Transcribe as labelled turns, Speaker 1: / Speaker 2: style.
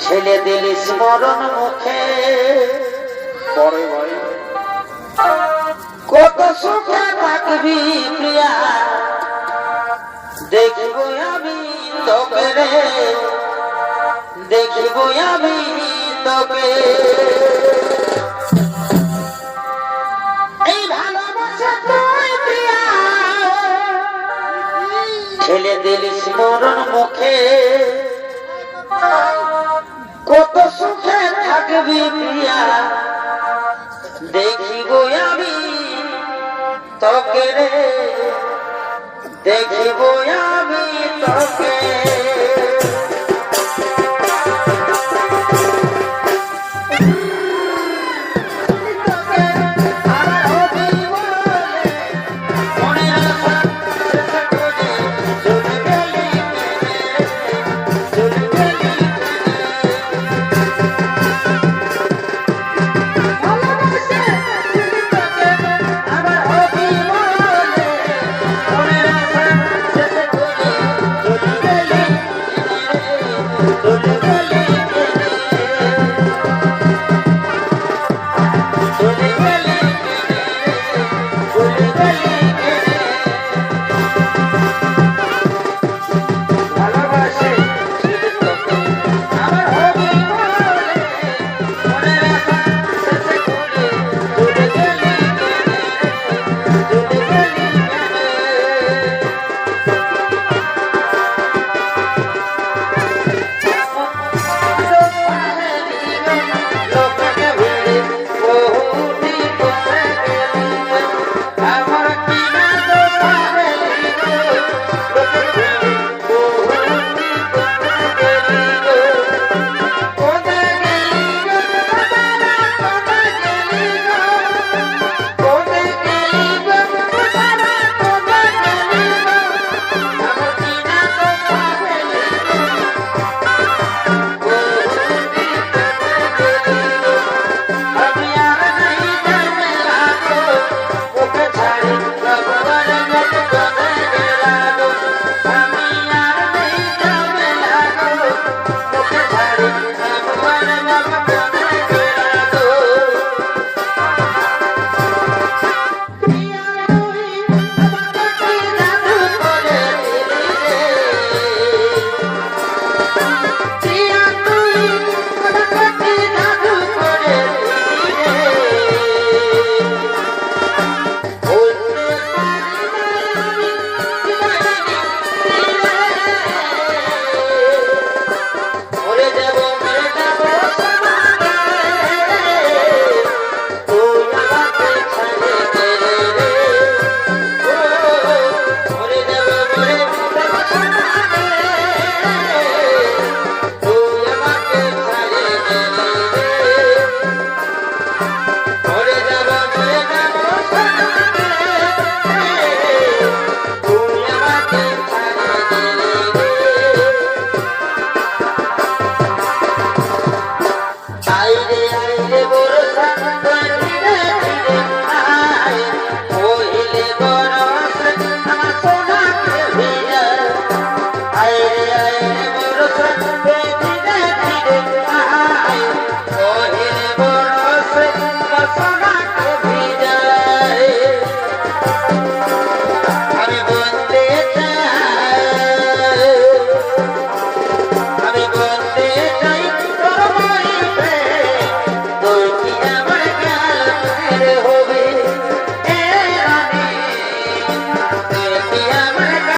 Speaker 1: ঠেলে দিলি স্মরণ মুখে।
Speaker 2: পরে
Speaker 1: কত সুখে থাকবি প্রিয়া। দেখিব আমি তোকে রে। দেখিব আমি তোকে ঠেলে দিলি স্মরণ মুখে। কত সুখে থাকবি প্রিয়া। দেখিব আমি তোকে রে। দেখিব আমি Thank you.